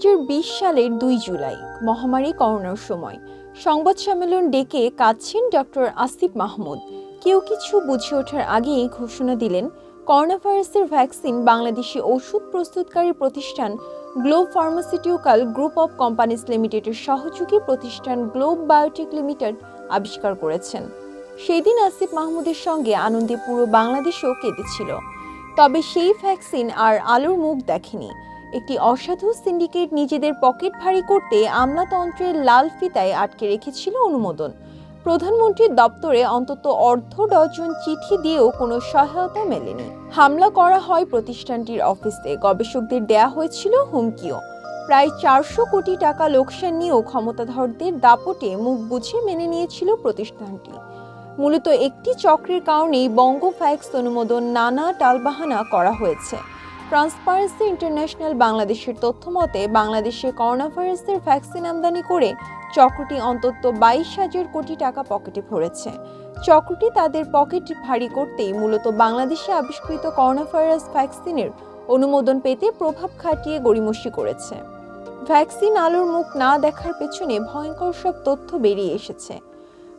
সালের দুই জুলাই, মহামারী করোনার সময়। সংবাদ সম্মেলন ডেকে কাঁদছেন ডক্টর আসিফ মাহমুদ। কেউ কিছু বুঝে ওঠার আগেই ঘোষণা দিলেন করোনা ভাইরাসের ভ্যাকসিন বাংলাদেশি ওষুধ প্রস্তুতকারী প্রতিষ্ঠান Globe pharmaceutical group of companies লিমিটেডের সহযোগী প্রতিষ্ঠান গ্লোব বায়োটেক লিমিটেড আবিষ্কার করেছেন। সেই দিন আসিফ মাহমুদের সঙ্গে আনন্দে পুরো বাংলাদেশও কেঁদেছিল। তবে সেই ভ্যাকসিন আর আলোর মুখ দেখেনি। একটি অসাধু সিন্ডিকেট নিজেদের পকেট ভারী করতে আমলাতন্ত্রের লাল ফিতায় আটকে রেখেছিল অনুমোদন। প্রধানমন্ত্রীর দপ্তরে অন্তত অর্ধ ডজন চিঠি দিয়েও কোনো সহায়তা মেলেনি। হামলা করা হয় প্রতিষ্ঠানটির অফিসে। গবেষকদের দেয়া হয়েছিল হুমকিও। প্রায় চারশো কোটি টাকা লোকসান নিয়েও ক্ষমতাধরদের দাপটে মুখ বুঝে মেনে নিয়েছিল প্রতিষ্ঠানটি। মূলত একটি চক্রের কারণেই বঙ্গ ফ্যাক্স অনুমোদন নানা টালবাহানা করা হয়েছে। ট্রান্সপারেন্সি ইন্টারন্যাশনাল বাংলাদেশের তথ্য মতে, বাংলাদেশে করোনা ভাইরাসের ভ্যাকসিন আমদানি করে চক্রটি অন্তত বাইশ হাজার কোটি টাকা পকেটে ভরেছে। চক্রটি তাদের পকেট ভারী করতেই মূলত বাংলাদেশে আবিষ্কৃত করোনা ভাইরাস ভ্যাকসিনের অনুমোদন পেতে প্রভাব খাটিয়ে গড়িমসি করেছে। ভ্যাকসিন আলোর মুখ না দেখার পেছনে ভয়ঙ্কর সব তথ্য বেরিয়ে এসেছে।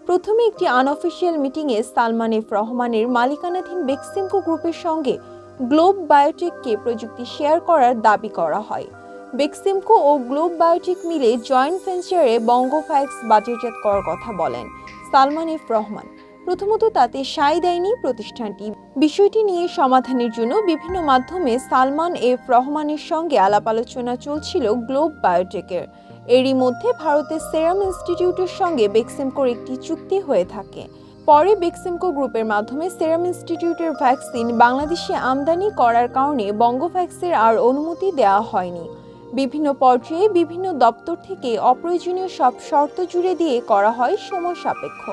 প্রথমে একটি আনঅফিসিয়াল মিটিংয়ে সালমান এফ রহমানের মালিকানাধীন বেক্সিমকো গ্রুপের সঙ্গে গ্লোব বায়োটেককে প্রযুক্তি শেয়ার করার দাবি করা হয়। বেক্সিমকো ও গ্লোব বায়োটেক মিলে জয়েন্ট ভেঞ্চারে বঙ্গোফ্যাক্স বাজারজাত করার কথা বলেন সালমান এফ রহমান। প্রথমত তাতে সায় দেয়নি প্রতিষ্ঠানটি। বিষয়টি নিয়ে সমাধানের জন্য বিভিন্ন মাধ্যমে সালমান এফ রহমানের সঙ্গে আলাপ আলোচনা চলছিল গ্লোব বায়োটেকের। এরই মধ্যে ভারতের সেরাম ইনস্টিটিউটের সঙ্গে বেক্সিমকোর একটি চুক্তি হয়ে থাকে। পরে বেক্সিমকো গ্রুপের মাধ্যমে সেরাম ইনস্টিটিউটের ভ্যাকসিন বাংলাদেশে আমদানি করার কারণে বঙ্গভ্যাক্সের আর অনুমতি দেওয়া হয়নি। বিভিন্ন পর্যায়ে বিভিন্ন দপ্তর থেকে অপ্রয়োজনীয় সব শর্ত জুড়ে দিয়ে করা হয় সময় সাপেক্ষ।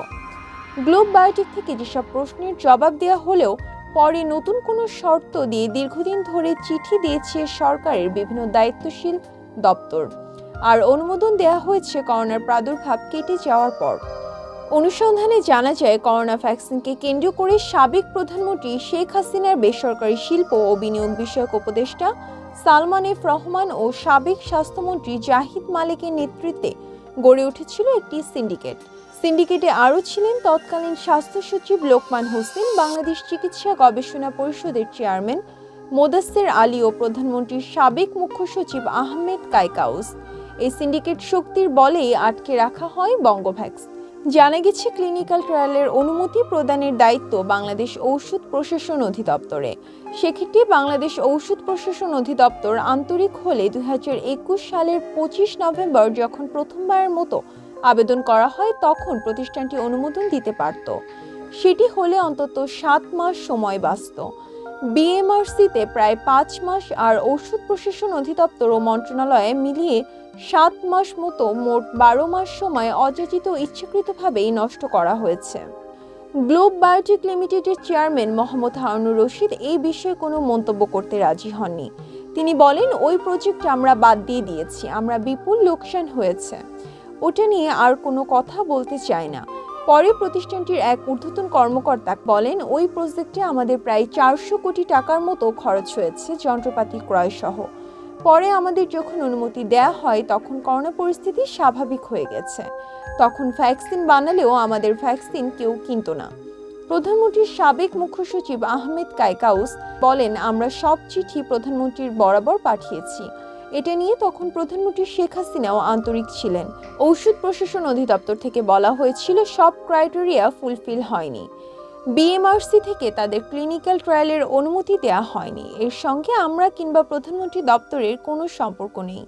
গ্লোব বায়োটেক থেকে যেসব প্রশ্নের জবাব দেওয়া হলেও পরে নতুন কোনো শর্ত দিয়ে দীর্ঘদিন ধরে চিঠি দিয়েছে সরকারের বিভিন্ন দায়িত্বশীল দপ্তর। আর অনুমোদন দেওয়া হয়েছে করোনার প্রাদুর্ভাব কেটে যাওয়ার পর। অনুসন্ধানে জানা যায়, করোনা ভ্যাকসিনকে কেন্দ্র করে সাবেক প্রধানমন্ত্রী শেখ হাসিনার বেসরকারি শিল্প ও বিনিয়োগ বিষয়ক উপদেষ্টা সালমান এফ রহমান ও সাবেক স্বাস্থ্যমন্ত্রী জাহিদ মালিকের নেতৃত্বে গড়ে উঠেছিল একটি সিন্ডিকেট। সিন্ডিকেটে আরও ছিলেন তৎকালীন স্বাস্থ্য সচিব লোকমান হোসেন, বাংলাদেশ চিকিৎসা গবেষণা পরিষদের চেয়ারম্যান মোদাস্সের আলী ও প্রধানমন্ত্রীর সাবেক মুখ্য সচিব আহমেদ কাইকাউস এই সিন্ডিকেট শক্তির বলেই আটকে রাখা হয় বঙ্গভ্যাক্স। জানা গেছে ক্লিনিক্যাল ট্রায়ালের অনুমতি প্রদানের দায়িত্ব বাংলাদেশ ঔষধ প্রশাসন অধিদপ্তরে। সেক্ষেত্রে বাংলাদেশ ঔষধ প্রশাসন অধিদপ্তর আন্তরিক হলে দুই হাজার একুশ সালের পঁচিশ নভেম্বর যখন প্রথমবারের মতো আবেদন করা হয়, তখন প্রতিষ্ঠানটি অনুমোদন দিতে পারত। সেটি হলে অন্তত সাত মাস সময় বাঁচত। বিএমআরসিতে প্রায় পাঁচ মাস আর ঔষধ প্রশাসন অধিদপ্তর ও মন্ত্রণালয়ে মিলিয়ে সাত মাস মতো মোট বারো মাস সময় অযাচিত ইচ্ছাকৃতভাবেই নষ্ট করা হয়েছে। গ্লোব বায়োটেক লিমিটেডের চেয়ারম্যান মোহাম্মদ হারুনুর রশিদ এই বিষয়ে কোনো মন্তব্য করতে রাজি হননি। তিনি বলেন, ওই প্রজেক্ট আমরা বাদ দিয়ে দিয়েছি, আমরা বিপুল লোকসান হয়েছে। ওটা নিয়ে আর কোনো কথা বলতে চাই না। পরে প্রতিষ্ঠানটির এক ঊর্ধ্বতন কর্মকর্তা বলেন, ওই প্রজেক্টে আমাদের প্রায় চারশো কোটি টাকার মতো খরচ হয়েছে যন্ত্রপাতি ক্রয় সহ পরে আমাদের যখন অনুমতি দেয়া হয়, তখন করোনা পরিস্থিতি স্বাভাবিক হয়ে গেছে। তখন ভ্যাকসিন বানালেও আমাদের ভ্যাকসিন কেউ কিনত না। প্রধানমন্ত্রীর সাবেক মুখ্য সচিব আহমেদ কাইকাউস বলেন, আমরা সব চিঠি প্রধানমন্ত্রীর বরাবর পাঠিয়েছি। এটা নিয়ে তখন প্রধানমন্ত্রী শেখ হাসিনাও আন্তরিক ছিলেন। ঔষধ প্রশাসন অধিদপ্তর থেকে বলা হয়েছিল, সব ক্রাইটেরিয়া ফুলফিল হয়নি। বিএমআরসি থেকে তাদের ক্লিনিক্যাল ট্রায়ালের অনুমতি দেওয়া হয়নি। এর সঙ্গে আমরা কিংবা প্রধানমন্ত্রী দপ্তরের কোনো সম্পর্ক নেই।